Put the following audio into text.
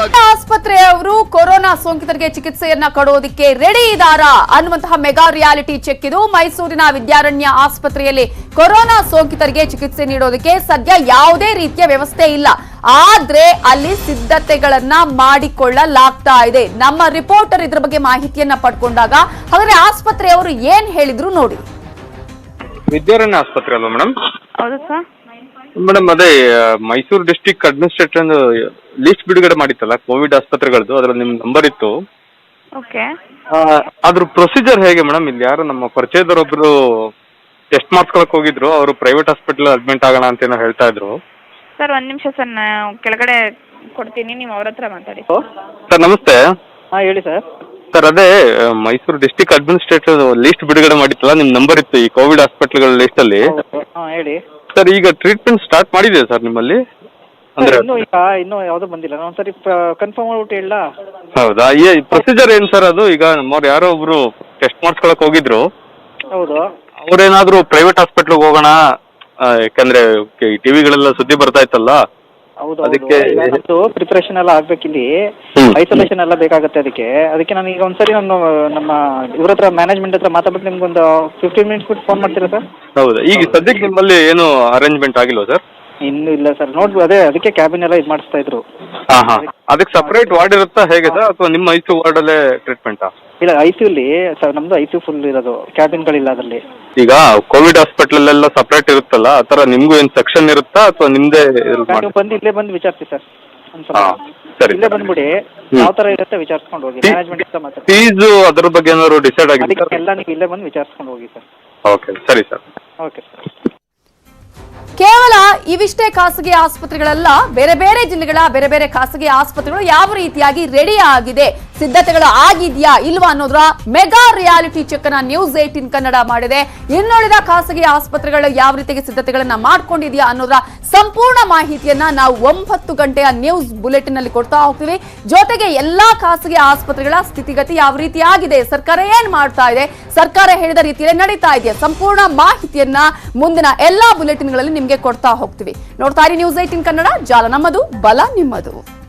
ಆಸ್ಪತ್ರೆಯವರು corona ಸೋಂಕಿತರಿಗೆ ಚಿಕಿತ್ಸೆಯನ್ನ ಕೊಡೋದಿಕ್ಕೆ ready ಇದಾರಾ? ಅನ್ನುವಂತಹ mega reality check ಇದು. ಮೈಸೂರಿನ ವಿದ್ಯಾರಣ್ಯ ಆಸ್ಪತ್ರೆಯಲ್ಲಿ ಕೊರೋನಾ ಸೋಂಕಿತರಿಗೆ ಚಿಕಿತ್ಸೆ ನೀಡೋದಕ್ಕೆ ಸದ್ಯ ಯಾವುದೇ ರೀತಿಯ ವ್ಯವಸ್ಥೆ ಇಲ್ಲ. ಆದ್ರೆ ಅಲ್ಲಿ ಸಿದ್ಧತೆಗಳನ್ನ ಮಾಡಿಕೊಳ್ಳಲಾಗ್ತಾ ಇದೆ. ನಮ್ಮ ರಿಪೋರ್ಟರ್ ಇದ್ರ ಬಗ್ಗೆ ಮಾಹಿತಿಯನ್ನ ಪಡ್ಕೊಂಡಾಗ ಹಾಗಾದ್ರೆ ಆಸ್ಪತ್ರೆಯವರು ಏನ್ ಹೇಳಿದ್ರು ನೋಡಿ. ವಿದ್ಯಾರಣ್ಯ ಆಸ್ಪತ್ರೆ ಅಲ್ವಾ ಮೇಡಮ್ ಹೌದು ಸರ್ ಮೇಡಮ್ ಅದೇ ಮೈಸೂರು ಡಿಸ್ಟಿಕ್ ಅಡ್ಮಿನಿಸ್ಟ್ರೇಷನ್ ಲಿಸ್ಟ್ ಬಿಡುಗಡೆ ಮಾಡಿತ್ತಲ್ಲ ಕೋವಿಡ್ ಆಸ್ಪತ್ರೆಗಳದ್ದು ಅದ್ರಲ್ಲಿ ನಿಮ್ಮ ನಂಬರ್ ಇತ್ತು. ಓಕೆ ಆ, ಅದ್ರ ಪ್ರೊಸೀಜರ್ ಹೇಗೆ ಮೇಡಮ್? ಇಲ್ಲಿ ಯಾರು ನಮ್ಮ ಪರಿಚಯದವರೊಬ್ರು ಟೆಸ್ಟ್ ಮಾಡ್ಸ್ಕೊಳಕ್ ಹೋಗಿದ್ರು ಅವರು ಪ್ರೈವೇಟ್ ಹಾಸ್ಪಿಟಲ್ ಅಡ್ಮಿಟ್ ಆಗೋಣ ಅಂತ ಏನೋ ಹೇಳ್ತಾ ಇದ್ರು. ಸರ್ ಒಂದು ನಿಮಿಷ ಸರ್ ನಾನು ಕೆಳಗಡೆ ಕೊಡ್ತೀನಿ ನೀವು ಅವ್ರ ಹತ್ರ ಮಾತಾಡಿ. ಸರ್ ನಮಸ್ತೆ. ಹಾ ಹೇಳಿ ಸರ್ ಸರ್ ಅದೇ ಮೈಸೂರು ಡಿಸ್ಟಿಕ್ ಅಡ್ಮಿನಿಸ್ಟ್ರೇಟರ್ ಲಿಸ್ಟ್ ಬಿಡುಗಡೆ ಮಾಡಿತ್ತಲ್ಲ ನಿಮ್ಮ ನಂಬರ್ ಇತ್ತು ಈ ಕೋವಿಡ್ ಹಾಸ್ಪಿಟಲ್ಗಳ ಲಿಸ್ಟಲ್ಲಿ ಅಲ್ಲಿ. ಹೇಳಿ. ಸರ್ ಈಗ ಟ್ರೀಟ್ಮೆಂಟ್ ಸ್ಟಾರ್ಟ್ ಮಾಡಿದೆ ಸರ್ ನಿಮ್ಮಲ್ಲಿ? ಅಂದ್ರೆ ಇನ್ನೂ ಈಗ ಇನ್ನೂ ಯಾವುದೂ ಬಂದಿಲ್ಲ. ನಾನು ಒಂದ್ಸರಿ ಕನ್ಫರ್ಮ್ ಮಾಡ್ಬಿಟ್ಟು ಹೇಳ ಹೌದಾ? ಈ ಪ್ರೊಸೀಜರ್ ಏನ್ ಸರ್ ಅದು? ಈಗ ನಮ್ಮವ್ರು ಯಾರೋ ಒಬ್ರು ಟೆಸ್ಟ್ ಮಾಡಿಸ್ಕೊಳಕ್ ಹೋಗಿದ್ರು. ಹೌದು. ಅವ್ರೇನಾದ್ರು ಪ್ರೈವೇಟ್ ಹಾಸ್ಪಿಟ್ಲಿಗೆ ಹೋಗೋಣ ಆ, ಯಾಕಂದ್ರೆ ಟಿವಿಗಳೆಲ್ಲ ಸುದ್ದಿ ಬರ್ತಾ ಇತ್ತಲ್ಲ. ಹೌದು ಅದಕ್ಕೆ- ಪ್ರಿಪರೇಷನ್ ಎಲ್ಲ ಆಗ್ಬೇಕಿಲ್ಲಿ. ಇಲ್ಲಿ ಐಸೋಲೇಷನ್ ಎಲ್ಲ ಬೇಕಾಗುತ್ತೆ ಅದಕ್ಕೆ. ಅದಕ್ಕೆ ನಾನು ಈಗ ಒಂದ್ಸರಿ ನಾನು ನಮ್ಮ ಇವ್ರ ಹತ್ರ ಮ್ಯಾನೇಜ್ಮೆಂಟ್ ಹತ್ರ ಮಾತಾಡ್ಬಿಟ್ಟು ನಿಮ್ಗೊಂದು ಫಿಫ್ಟೀನ್ ಮಿನಿಟ್ಸ್ ಬಿಟ್ಟು ಫೋನ್ ಮಾಡ್ತೀರಾ ಸರ್? ಹೌದಾ. ಈಗ ಸದ್ಯಕ್ಕೆ ನಿಮ್ಮಲ್ಲಿ ಏನು ಅರೇಂಜ್ಮೆಂಟ್ ಆಗಿಲ್ವಾ ಸರ್? ಇನ್ನೂ ಇಲ್ಲ ಸರ್. ನೋಡ್ಬು ಅದೇ ಅದಕ್ಕೆ ಕ್ಯಾಬಿನ್ ಎಲ್ಲ ಇದು ಮಾಡಿಸ್ತಾ ಇದ್ರು. ಹಾ ಹಾ. ಅದಕ್ಕೆ ಸಪರೇಟ್ ವಾರ್ಡ್ ಇರುತ್ತಾ ಹೇಗೆ ಸರ್? ಅಥವಾ ನಿಮ್ಮ ಐಸು ವಾರ್ಡ್ ಅಲ್ಲೇ ಟ್ರೀಟ್ಮೆಂಟಾ ಇಲ್ಲ ಐ ಸಿ ಯುಲಿ ಸರ್ ನಮ್ದು ಐ ಸಿ ಫುಲ್ ಇರೋದು ಕ್ಯಾಬಿನ್ಗಳಿಲ್ಲ ಅದರಲ್ಲಿ. ಈಗ ಕೋವಿಡ್ ಹಾಸ್ಪಿಟಲ್ ಎಲ್ಲ ಸಪರೇಟ್ ಇರುತ್ತಲ್ಲ ಆ ತರ ನಿಮ್ಗೂ ಏನ್ ಸೆಕ್ಷನ್ ಇರುತ್ತಾ ಅಥವಾ ನಿಮ್ದೇ ಇದ್ ಮಾಡಿ ನೀವು ಬಂದು ಇಲ್ಲೇ ಬಂದು ವಿಚಾರಿಸಿ ಸರ್. ಹಾ, ಸರಿ. ಇಲ್ಲೇ ಬಂದ್ಬಿಡಿ. ಯಾವ ತರ ಇರುತ್ತೆ ವಿಚಾರಿಸ್ಕೊಂಡು ಹೋಗಿ ಮ್ಯಾನೇಜ್ಮೆಂಟ್ ಹತ್ರ ಮಾತಾಡಿ. ಫೀಸು ಅದ್ರ ಬಗ್ಗೆ ಏನಾದ್ರು ಡಿಸೈಡ್ ಆಗಿದೆ ಎಲ್ಲ ನೀವು ಇಲ್ಲೇ ಬಂದು ವಿಚಾರಿಸ್ಕೊಂಡು ಹೋಗಿ ಸರ್. ಓಕೆ ಸರಿ ಸರ್. Okay sir. ಕೇವಲ ಇವಿಷ್ಟೇ ಖಾಸಗಿ ಆಸ್ಪತ್ರೆಗಳಲ್ಲ, ಬೇರೆ ಬೇರೆ ಜಿಲ್ಲೆಗಳ, ಬೇರೆ ಬೇರೆ ಖಾಸಗಿ ಆಸ್ಪತ್ರೆಗಳು ಯಾವ ರೀತಿಯಾಗಿ ರೆಡಿ ಆಗಿದೆ ಸಿದ್ಧತೆಗಳು ಆಗಿದೆಯಾ ಇಲ್ವಾ ಅನ್ನೋದ್ರ ಮೆಗಾ ರಿಯಾಲಿಟಿ ಚೆಕ್ ಅನ್ನ ನ್ಯೂಸ್ ಏಟೀನ್ ಕನ್ನಡ ಮಾಡಿದೆ. ಇನ್ನುಳಿದ ಖಾಸಗಿ ಆಸ್ಪತ್ರೆಗಳು ಯಾವ ರೀತಿಗೆ ಸಿದ್ಧತೆಗಳನ್ನ ಮಾಡ್ಕೊಂಡಿದ್ಯಾ ಅನ್ನೋದ್ರ ಸಂಪೂರ್ಣ ಮಾಹಿತಿಯನ್ನ ನಾವು ಒಂಬತ್ತು ಗಂಟೆಯ ನ್ಯೂಸ್ ಬುಲೆಟಿನ್ ಅಲ್ಲಿ ಕೊಡ್ತಾ ಹೋಗ್ತೀವಿ. ಜೊತೆಗೆ ಎಲ್ಲಾ ಖಾಸಗಿ ಆಸ್ಪತ್ರೆಗಳ ಸ್ಥಿತಿಗತಿ ಯಾವ ರೀತಿ ಆಗಿದೆ? ಸರ್ಕಾರ ಏನ್ ಮಾಡ್ತಾ ಇದೆ? ಸರ್ಕಾರ ಹೇಳಿದ ರೀತಿಯಲ್ಲಿ ನಡೀತಾ ಇದೆ ಸಂಪೂರ್ಣ ಮಾಹಿತಿಯನ್ನ ಮುಂದಿನ ಎಲ್ಲಾ ಬುಲೆಟಿನ್ಗಳಲ್ಲಿ ನಿಮ್ಗೆ ಕೊಡ್ತಾ ಹೋಗ್ತೀವಿ. ನೋಡ್ತಾ ಇರಿ ನ್ಯೂಸ್ ಏಟಿನ್ ಕನ್ನಡ, ಜಾಲ ನಮ್ಮದು, ಬಲ ನಿಮ್ಮದು.